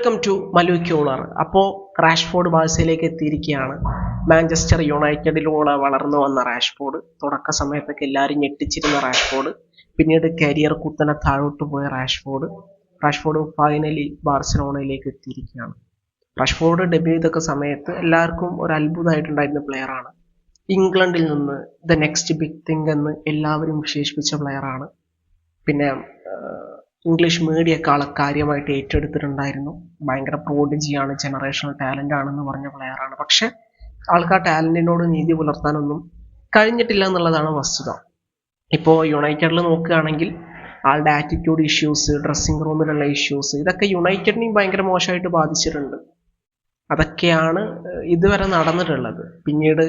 Welcome to Malu ക്യൂളർ അപ്പോൾ Rashford ബാഴ്സയിലേക്ക് എത്തിയിരിക്കുകയാണ്. Manchester യുണൈറ്റഡിലൂടെ വളർന്നു വന്ന റാഷ്ഫോർഡ് തുടക്ക സമയത്തൊക്കെ എല്ലാവരും ഞെട്ടിച്ചിരുന്ന റാഷ്ഫോർഡ് പിന്നീട് കരിയർ കുത്തനെ താഴോട്ട് പോയ റാഷ്ഫോർഡ് റാഷ്ഫോർഡ് ഫൈനലി ബാഴ്സലോണയിലേക്ക് എത്തിയിരിക്കുകയാണ്. റാഷ്ഫോർഡ് ഡെബ്യൂ ചെയ്തൊക്കെ സമയത്ത് എല്ലാവർക്കും ഒരു അത്ഭുതമായിട്ടുണ്ടായിരുന്ന പ്ലെയറാണ് ഇംഗ്ലണ്ടിൽ നിന്ന് ദ നെക്സ്റ്റ് ബിഗ് തിങ് എന്ന് എല്ലാവരും വിശേഷിപ്പിച്ച പ്ലെയറാണ് പിന്നെ ഇംഗ്ലീഷ് മീഡിയക്കാളെ കാര്യമായിട്ട് ഏറ്റെടുത്തിട്ടുണ്ടായിരുന്നു. ഭയങ്കര പ്രോഡിജിയാണ് ജനറേഷണൽ ടാലന്റ് ആണെന്ന് പറഞ്ഞ പ്ലെയറാണ് പക്ഷെ ആൾക്ക് ആ ടാലന്റിനോട് നീതി പുലർത്താനൊന്നും കഴിഞ്ഞിട്ടില്ല എന്നുള്ളതാണ് വസ്തുത. ഇപ്പോൾ യുണൈറ്റഡിൽ നോക്കുകയാണെങ്കിൽ ആളുടെ ആറ്റിറ്റ്യൂഡ് ഇഷ്യൂസ് ഡ്രസ്സിംഗ് റൂമിലുള്ള ഇഷ്യൂസ് ഇതൊക്കെ യുണൈറ്റഡിനെയും ഭയങ്കര മോശമായിട്ട് ബാധിച്ചിട്ടുണ്ട്. അതൊക്കെയാണ് ഇതുവരെ നടന്നിട്ടുള്ളത്. പിന്നീട്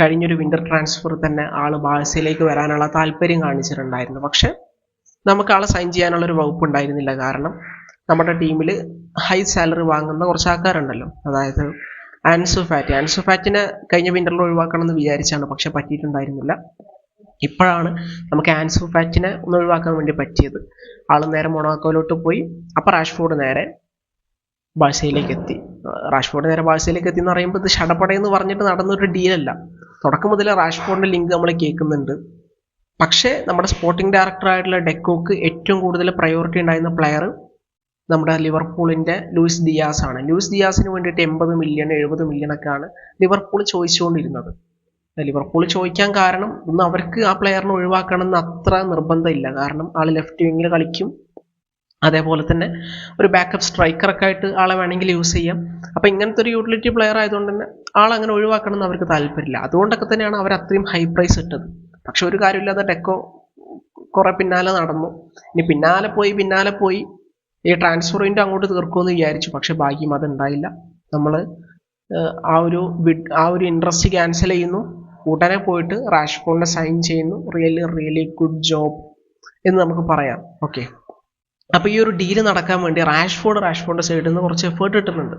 കഴിഞ്ഞൊരു വിന്റർ ട്രാൻസ്ഫർ തന്നെ ആൾ ബാഴ്സയിലേക്ക് വരാനുള്ള താല്പര്യം കാണിച്ചിട്ടുണ്ടായിരുന്നു. പക്ഷെ നമുക്ക് ആളെ സൈൻ ചെയ്യാനുള്ള ഒരു വകുപ്പ് ഉണ്ടായിരുന്നില്ല. കാരണം നമ്മുടെ ടീമിൽ ഹൈ സാലറി വാങ്ങുന്ന കുറച്ച് ആൾക്കാരുണ്ടല്ലോ. അതായത് ആൻസു ഫാറ്റ് ആൻസു ഫാറ്റിനെ കഴിഞ്ഞ വിന്ററിൽ ഒഴിവാക്കണം എന്ന് വിചാരിച്ചാണ് പക്ഷെ പറ്റിയിട്ടുണ്ടായിരുന്നില്ല. ഇപ്പോഴാണ് നമുക്ക് ആൻസു ഫാറ്റിനെ ഒന്ന് ഒഴിവാക്കാൻ വേണ്ടി പറ്റിയത്. ആൾ നേരെ മൊണാക്കോയിലോട്ട് പോയി അപ്പോൾ റാഷ്ഫോർഡ് നേരെ ബാഴ്സയിലേക്ക് എത്തി. റാഷ്ഫോർഡ് നേരെ ബാഴ്സയിലേക്ക് എത്തി എന്ന് പറയുമ്പോൾ ഇത് ഷടപടയെന്ന് പറഞ്ഞിട്ട് നടന്നൊരു ഡീലല്ല തുടക്കം മുതലേ റാഷ്ഫോർഡിന്റെ ലിങ്ക് നമ്മൾ കേൾക്കുന്നുണ്ട്. പക്ഷേ നമ്മുടെ സ്പോർട്ടിംഗ് ഡയറക്ടറായിട്ടുള്ള ഡെക്കോക്ക് ഏറ്റവും കൂടുതൽ പ്രയോറിറ്റി ഉണ്ടായിരുന്ന പ്ലെയർ നമ്മുടെ ലിവർപൂളിന്റെ ലൂയിസ് ദിയാസ് ആണ്. ലൂയിസ് ദിയാസിന് വേണ്ടിയിട്ട് എൺപത് മില്യൺ എഴുപത് മില്യൺ ഒക്കെയാണ് ലിവർപൂൾ ചോദിച്ചുകൊണ്ടിരുന്നത്. ലിവർപൂൾ ചോദിക്കാൻ കാരണം ഒന്ന് അവർക്ക് ആ പ്ലെയറിനെ ഒഴിവാക്കണം എന്ന് അത്ര നിർബന്ധമില്ല. കാരണം ആൾ ലെഫ്റ്റ് വിങ്ങിൽ കളിക്കും. അതേപോലെ തന്നെ ഒരു ബാക്കപ്പ് സ്ട്രൈക്കറൊക്കെ ആയിട്ട് ആളെ വേണമെങ്കിൽ യൂസ് ചെയ്യാം. അപ്പോൾ ഇങ്ങനത്തെ ഒരു യൂട്ടിലിറ്റി പ്ലെയർ ആയതുകൊണ്ട് തന്നെ ആളങ്ങനെ ഒഴിവാക്കണം എന്ന് അവർക്ക് താല്പര്യമില്ല. അതുകൊണ്ടൊക്കെ തന്നെയാണ് അവർ അത്രയും ഹൈ പ്രൈസ് ഇട്ടത്. പക്ഷെ ഒരു കാര്യമില്ലാതെ ടെക്കോ കുറെ പിന്നാലെ നടന്നു. ഇനി പിന്നാലെ പോയി പിന്നാലെ പോയി ഈ ട്രാൻസ്ഫർ അങ്ങോട്ട് തീർക്കുമെന്ന് വിചാരിച്ചു. പക്ഷെ ഭാഗ്യം അത് ഉണ്ടായില്ല നമ്മൾ ആ ഒരു ആ ഒരു ഇൻട്രസ്റ്റ് ക്യാൻസൽ ചെയ്യുന്നു. ഉടനെ പോയിട്ട് റാഷ്ഫോണിനെ സൈൻ ചെയ്യുന്നു. റിയലി റിയലി ഗുഡ് ജോബ് എന്ന് നമുക്ക് പറയാം. ഓക്കെ അപ്പോൾ ഈ ഒരു ഡീൽ നടക്കാൻ വേണ്ടി റാഷ്ഫോർഡ് റാഷ്ഫോർഡിന്റെ സൈഡിൽ നിന്ന് കുറച്ച് എഫേർട്ട് ഇട്ടിട്ടുണ്ട്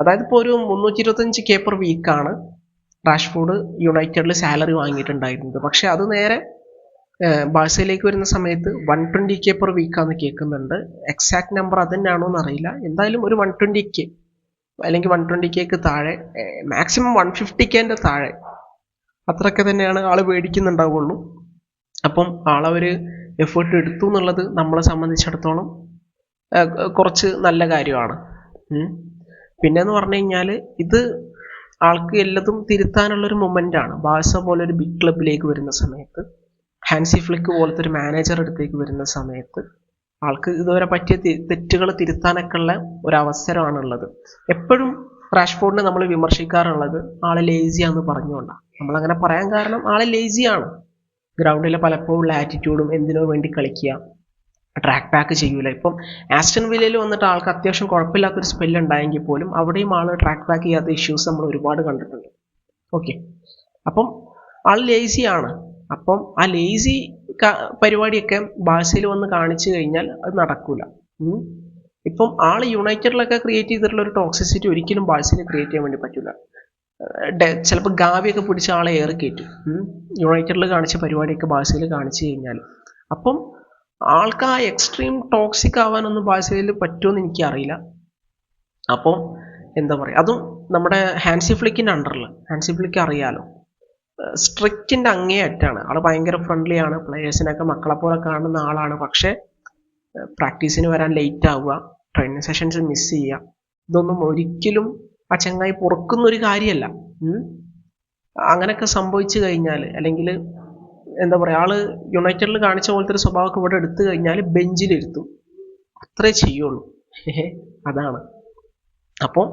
അതായത് ഇപ്പോൾ ഒരു മുന്നൂറ്റി ഇരുപത്തഞ്ച് കെ പെർ വീക്കാണ് റാഷ്ഫോർഡ് യുണൈറ്റഡിൽ സാലറി വാങ്ങിയിട്ടുണ്ടായിരുന്നത് പക്ഷെ അത് നേരെ ബാഴ്സയിലേക്ക് വരുന്ന സമയത്ത് വൺ ട്വന്റി കെ പെർ വീക്കാന്ന് കേൾക്കുന്നുണ്ട്. എക്സാക്ട് നമ്പർ അത് തന്നെയാണോ എന്നറിയില്ല എന്തായാലും ഒരു വൺ ട്വന്റി കെ അല്ലെങ്കിൽ വൺ ട്വന്റി കെക്ക് താഴെ മാക്സിമം വൺ ഫിഫ്റ്റി കെന്റെ താഴെ അത്രയൊക്കെ തന്നെയാണ് ആൾ മേടിക്കുന്നുണ്ടാവുള്ളൂ. അപ്പം ആളവർ എഫേർട്ട് എടുത്തു എന്നുള്ളത് നമ്മളെ സംബന്ധിച്ചിടത്തോളം കുറച്ച് നല്ല കാര്യമാണ്. പിന്നെ എന്ന് പറഞ്ഞു കഴിഞ്ഞാൽ ഇത് ആൾക്ക് എല്ലതും തിരുത്താനുള്ളൊരു മൊമെന്റ് ആണ്. ബാഴ്സ പോലെ ഒരു ബിഗ് ക്ലബിലേക്ക് വരുന്ന സമയത്ത് ഹാൻസി ഫ്ലിക്ക് പോലത്തെ ഒരു മാനേജർ അടുത്തേക്ക് വരുന്ന സമയത്ത് ആൾക്ക് ഇതുവരെ പറ്റിയ തെറ്റുകൾ തിരുത്താനൊക്കെ ഉള്ള ഒരു അവസരമാണുള്ളത്. എപ്പോഴും റാഷ്ഫോർഡിനെ നമ്മൾ വിമർശിക്കാറുള്ളത് ആളെ ലേസിയാന്ന് പറഞ്ഞുകൊണ്ടാണ് നമ്മളങ്ങനെ പറയാൻ കാരണം ആളെ ലേസിയാണ് ഗ്രൗണ്ടിലെ പലപ്പോഴുള്ള ആറ്റിറ്റ്യൂഡും എന്തിനോ വേണ്ടി കളിക്കുക ട്രാക്ക് ബാക്ക് ചെയ്യൂല. ഇപ്പം ആസ്റ്റൺ വില്ലയിൽ വന്നിട്ട് ആൾക്ക് അത്യാവശ്യം കുഴപ്പമില്ലാത്തൊരു സ്പെല്ല് ഉണ്ടായെങ്കിൽ പോലും അവിടെയും ആൾ ട്രാക്ക് ബാക്ക് ചെയ്യാത്ത ഇഷ്യൂസ് നമ്മൾ ഒരുപാട് കണ്ടിട്ടുണ്ട്. ഓക്കെ അപ്പം ആൾ ലേസി ആണ്. അപ്പം ആ ലേസി പരിപാടിയൊക്കെ ബാഴ്സയിൽ വന്ന് കാണിച്ചു കഴിഞ്ഞാൽ അത് നടക്കൂല. ഇപ്പം ആൾ യുണൈറ്റഡിലൊക്കെ ക്രിയേറ്റ് ചെയ്തിട്ടുള്ള ഒരു ടോക്സിസിറ്റി ഒരിക്കലും ബാഴ്സയിൽ ക്രിയേറ്റ് ചെയ്യാൻ വേണ്ടി പറ്റില്ല ചിലപ്പോൾ ഗാവിയൊക്കെ പിടിച്ച ആളെ ഏറി കയറ്റും. യുണൈറ്റഡിൽ കാണിച്ച പരിപാടിയൊക്കെ ബാഴ്സയിൽ കാണിച്ചു കഴിഞ്ഞാൽ. അപ്പം ആൾക്ക് ആ എക്സ്ട്രീം ടോക്സിക് ആവാനൊന്നും ബാഴ്സയിൽ പറ്റുമെന്ന് എനിക്കറിയില്ല. അപ്പോൾ എന്താ പറയുക അതും നമ്മുടെ ഹാൻസി ഫ്ലിക്കിന്റെ അണ്ടറിൽ ഹാൻസി ഫ്ലിക്ക് അറിയാലോ. സ്ട്രിക്റ്റിന്റെ അങ്ങേയറ്റാണ് ആൾ ഭയങ്കര ഫ്രണ്ട്ലി ആണ്. പ്ലെയേഴ്സിനൊക്കെ മക്കളെ പോലെ കാണുന്ന ആളാണ്. പക്ഷേ പ്രാക്ടീസിന് വരാൻ ലേറ്റ് ആവുക ട്രെയിനിങ് സെഷൻസ് മിസ് ചെയ്യുക ഇതൊന്നും ഒരിക്കലും ആ ചങ്ങായി പൊറുക്കുന്ന ഒരു കാര്യമല്ല അങ്ങനെയൊക്കെ സംഭവിച്ചു കഴിഞ്ഞാൽ അല്ലെങ്കിൽ എന്താ പറയുക ആൾ യുണൈറ്റഡിൽ കാണിച്ച പോലത്തെ ഒരു സ്വഭാവമൊക്കെ ഇവിടെ എടുത്തു കഴിഞ്ഞാൽ ബെഞ്ചിലിരുത്തും അത്രേ ചെയ്യുള്ളൂ. അതാണ്. അപ്പോൾ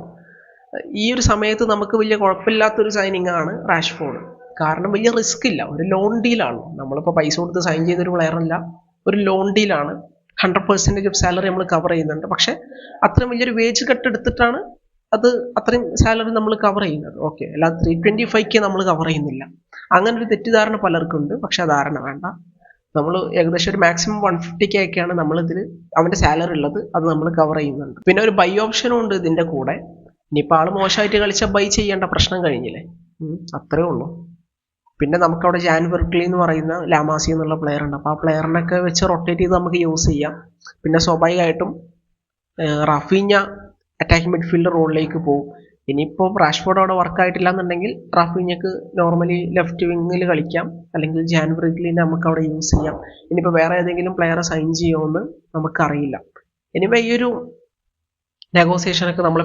ഈ ഒരു സമയത്ത് നമുക്ക് വലിയ കുഴപ്പമില്ലാത്തൊരു സൈനിങ് ആണ് റാഷ്ഫോർഡ് കാരണം വലിയ റിസ്ക് ഇല്ല. ഒരു ലോൺ ഡീലാണ് നമ്മളിപ്പോൾ പൈസ കൊടുത്ത് സൈൻ ചെയ്തൊരു പ്ലെയറല്ല ഒരു ലോൺ ഡീലാണ് ഹൺഡ്രഡ് പെർസെന്റേജ് ഓഫ് സാലറി നമ്മൾ കവർ ചെയ്യുന്നുണ്ട്. പക്ഷേ അത്രയും വലിയൊരു വേജ് കട്ട് എടുത്തിട്ടാണ് അത് അത്രയും സാലറി നമ്മൾ കവർ ചെയ്യുന്നത്. ഓക്കെ അല്ലാതെ ത്രീ ട്വന്റി കെ നമ്മൾ കവർ ചെയ്യുന്നില്ല. അങ്ങനെ ഒരു തെറ്റിദ്ധാരണ പലർക്കും ഉണ്ട് പക്ഷെ ധാരണ വേണ്ട. നമ്മൾ ഏകദേശം ഒരു മാക്സിമം വൺ ഫിഫ്റ്റിക്ക് കെ ഒക്കെയാണ് നമ്മളിതിൽ അവന്റെ സാലറി ഉള്ളത്. അത് നമ്മൾ കവർ ചെയ്യുന്നുണ്ട്. പിന്നെ ഒരു ബൈ ഓപ്ഷനും ഉണ്ട് ഇതിന്റെ കൂടെ. ഇനിയിപ്പോൾ ആൾ മോശമായിട്ട് കളിച്ചാൽ ബൈ ചെയ്യേണ്ട പ്രശ്നം കഴിഞ്ഞില്ലേ? അത്രേ ഉള്ളൂ. പിന്നെ നമുക്കവിടെ ജാൻ വെർക്ലി എന്ന് പറയുന്ന ലാമാസി എന്നുള്ള പ്ലെയർ ഉണ്ട്. അപ്പോൾ ആ പ്ലെയറിനൊക്കെ വെച്ച് റൊട്ടേറ്റ് ചെയ്ത് നമുക്ക് യൂസ് ചെയ്യാം. പിന്നെ സ്വാഭാവികമായിട്ടും റഫീഞ്ഞ അറ്റാക്കിംഗ് മിഡ്ഫീൽഡ് റോളിലേക്ക് പോകും. ഇനിയിപ്പോൾ റാഷ്ഫോർഡ് അവിടെ വർക്ക് ആയിട്ടില്ല എന്നുണ്ടെങ്കിൽ ട്രാഫിഞ്ഞക്ക് നോർമലി ലെഫ്റ്റ് വിങ്ങിൽ കളിക്കാം. അല്ലെങ്കിൽ ജാൻവറിയിൽ നമുക്ക് അവിടെ യൂസ് ചെയ്യാം. ഇനിയിപ്പോൾ വേറെ ഏതെങ്കിലും പ്ലെയറെ സൈൻ ചെയ്യുമെന്ന് നമുക്കറിയില്ല. ഇനിയിപ്പോൾ ഈ ഒരു നെഗോസിയേഷനൊക്കെ നമ്മൾ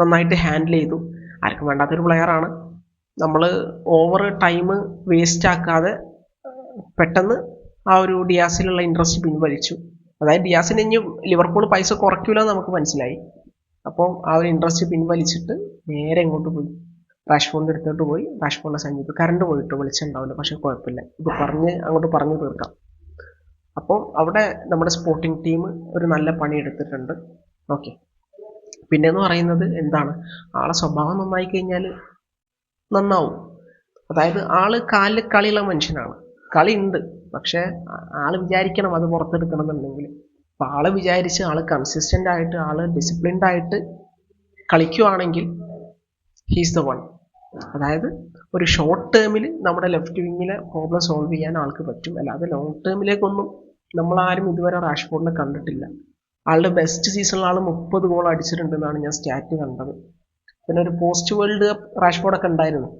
നന്നായിട്ട് ഹാൻഡിൽ ചെയ്തു. ആർക്കും വേണ്ടാത്തൊരു പ്ലെയറാണ് നമ്മൾ ഓവർ ടൈം വേസ്റ്റ് ആക്കാതെ പെട്ടെന്ന് ആ ഒരു ഡിയാസിലുള്ള ഇൻട്രസ്റ്റ് പിൻവലിച്ചു. അതായത് ഡിയാസിന് ഇനി ലിവർപൂൾ പൈസ കുറയ്ക്കില്ല നമുക്ക് മനസ്സിലായി. അപ്പോൾ ആ ഒരു ഇൻട്രസ്റ്റ് പിൻവലിച്ചിട്ട് നേരെ ഇങ്ങോട്ട് പോയി. റാഷ്ഫോണിന്റെ അടുത്തോട്ട് പോയി. സൈൻ ചെയ്തു കറണ്ട് പോയിട്ട് വിളിച്ചിട്ടുണ്ടാവില്ല. പക്ഷെ കുഴപ്പമില്ല. ഇത് പറഞ്ഞ് അങ്ങോട്ട് പറഞ്ഞു തീർക്കാം. അപ്പോൾ അവിടെ നമ്മുടെ സ്പോർട്ടിംഗ് ടീം ഒരു നല്ല പണി എടുത്തിട്ടുണ്ട്. ഓക്കെ പിന്നെന്ന് പറയുന്നത് എന്താണ്? ആളെ സ്വഭാവം നന്നായി കഴിഞ്ഞാൽ നന്നാവും. അതായത് ആൾ കാലിൽ കളിയുള്ള മനുഷ്യനാണ്. കളി ഉണ്ട്. പക്ഷെ ആൾ വിചാരിക്കണം അത് പുറത്തെടുക്കണം എന്നുണ്ടെങ്കിൽ. അപ്പൊ ആൾ വിചാരിച്ച് ആൾ കൺസിസ്റ്റന്റ് ആയിട്ട് ആൾ ഡിസിപ്ലിൻഡ് ആയിട്ട് കളിക്കുവാണെങ്കിൽ ഹീസ് ദ വൺ അതായത് ഒരു ഷോർട്ട് ടേമിൽ നമ്മുടെ ലെഫ്റ്റ് വിങ്ങിലെ പ്രോബ്ലം സോൾവ് ചെയ്യാൻ ആൾക്ക് പറ്റും. അല്ലാതെ ലോങ് ടേമിലേക്കൊന്നും നമ്മളാരും ഇതുവരെ റാഷ്ഫോർഡിനെ കണ്ടിട്ടില്ല. ആളുടെ ബെസ്റ്റ് സീസണിൽ ആൾ മുപ്പത് ഗോൾ അടിച്ചിട്ടുണ്ടെന്നാണ് ഞാൻ സ്റ്റാറ്റ് കണ്ടത്. പിന്നെ ഒരു പോസ്റ്റ് വേൾഡ് കപ്പ് റാഷ്ഫോർഡൊക്കെ ഉണ്ടായിരുന്നു.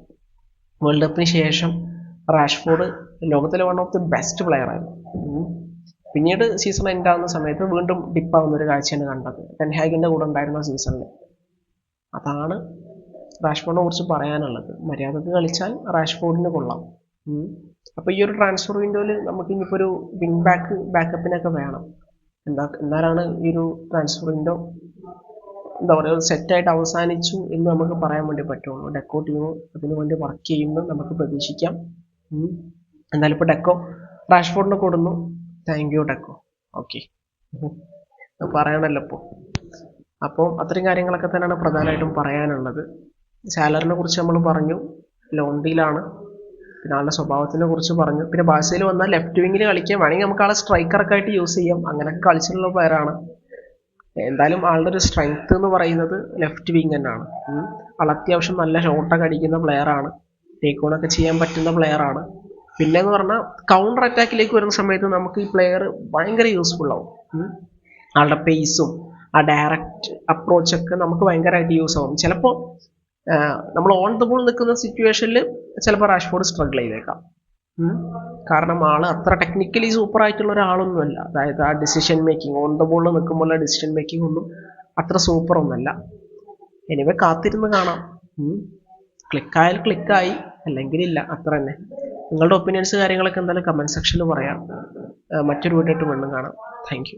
വേൾഡ് കപ്പിന് ശേഷം റാഷ്ഫോർഡ് ലോകത്തിലെ one of the best player ആയിരുന്നു. പിന്നീട് സീസൺ എൻഡ് ആവുന്ന സമയത്ത് വീണ്ടും ഡിപ്പാവുന്ന ഒരു കാഴ്ചയാണ് കണ്ടത്. ടെൻഹാഗിന്റെ കൂടെ ഉണ്ടായിരുന്ന സീസണിൽ അതാണ് റാഷ്ഫോർഡിനെ കുറിച്ച് പറയാനുള്ളത്. മര്യാദയ്ക്ക് കളിച്ചാൽ റാഷ്ഫോർഡിന് കൊള്ളാം. അപ്പോൾ അപ്പൊ ഈ ഒരു ട്രാൻസ്ഫർ വിൻഡോയിൽ നമുക്ക് ഇനിയിപ്പോ ഒരു വിങ് ബാക്ക് ബാക്കപ്പിനൊക്കെ വേണം. എന്താ എന്നാലാണ് ഈ ഒരു ട്രാൻസ്ഫർ വിൻഡോ എന്താ പറയുക സെറ്റായിട്ട് അവസാനിച്ചു എന്ന് നമുക്ക് പറയാൻ വേണ്ടി പറ്റുള്ളൂ. ഡെക്കോ ടീം അതിനു വേണ്ടി വർക്ക് ചെയ്യുമെന്ന് നമുക്ക് പ്രതീക്ഷിക്കാം. എന്തായാലും ഇപ്പോൾ ഡെക്കോ റാഷ്ഫോർഡിനെ കൊടുന്നു. Thank you Deco okay. പറയണല്ലോ അപ്പോൾ അപ്പോൾ അത്രയും കാര്യങ്ങളൊക്കെ തന്നെയാണ് പ്രധാനമായിട്ടും പറയാനുള്ളത്. സാലറിനെ കുറിച്ച് നമ്മൾ പറഞ്ഞു. ലോൺ ഡീലാണ് പിന്നെ ആളുടെ സ്വഭാവത്തിനെ കുറിച്ച് പറഞ്ഞു. പിന്നെ ബാഴ്സയിൽ വന്നാൽ ലെഫ്റ്റ് വിങ്ങിൽ കളിക്കാൻ വേണമെങ്കിൽ നമുക്ക് ആളെ സ്ട്രൈക്കറൊക്കെ ആയിട്ട് യൂസ് ചെയ്യാം. അങ്ങനെയൊക്കെ കളിച്ചിട്ടുള്ള പ്ലെയറാണ് എന്തായാലും ആളുടെ ഒരു സ്ട്രെങ്ത് എന്ന് പറയുന്നത് ലെഫ്റ്റ് വിങ് തന്നെയാണ്. ആൾ അത്യാവശ്യം നല്ല ഷോട്ടൊക്കെ അടിക്കുന്ന പ്ലെയറാണ് ഒക്കെ ചെയ്യാൻ പറ്റുന്ന പ്ലെയറാണ് പിന്നെ എന്ന് പറഞ്ഞാൽ കൗണ്ടർ അറ്റാക്കിലേക്ക് വരുന്ന സമയത്ത് നമുക്ക് ഈ പ്ലെയർ ഭയങ്കര യൂസ്ഫുൾ ആവും. ആളുടെ പേസും ആ ഡയറക്റ്റ് അപ്രോച്ചൊക്കെ നമുക്ക് ഭയങ്കരമായിട്ട് യൂസ് ആവും. ചിലപ്പോൾ നമ്മൾ ഓൺ ദ ബോൾ നിൽക്കുന്ന സിറ്റുവേഷനിൽ ചിലപ്പോൾ റാഷ്ഫോർഡ് സ്ട്രഗിൾ ചെയ്തേക്കാം. കാരണം ആൾ അത്ര ടെക്നിക്കലി സൂപ്പർ ആയിട്ടുള്ള ഒരാളൊന്നുമല്ല. അതായത് ആ ഡിസിഷൻ മേക്കിംഗ് ഓൺ ദ ബോളിൽ നിൽക്കുമ്പോൾ ഡിസിഷൻ മേക്കിംഗ് ഒന്നും അത്ര സൂപ്പർ ഒന്നല്ല. എനിവേ കാത്തിരുന്ന് കാണാം. ക്ലിക്കായാൽ ക്ലിക്കായി അല്ലെങ്കിൽ ഇല്ല അത്ര തന്നെ നിങ്ങളുടെ ഒപ്പീനിയൻസ് കാര്യങ്ങളൊക്കെ എന്തായാലും കമന്റ് സെക്ഷനിൽ പറയാം. മറ്റൊരു വീഡിയോ വീണ്ടും കാണാം. താങ്ക്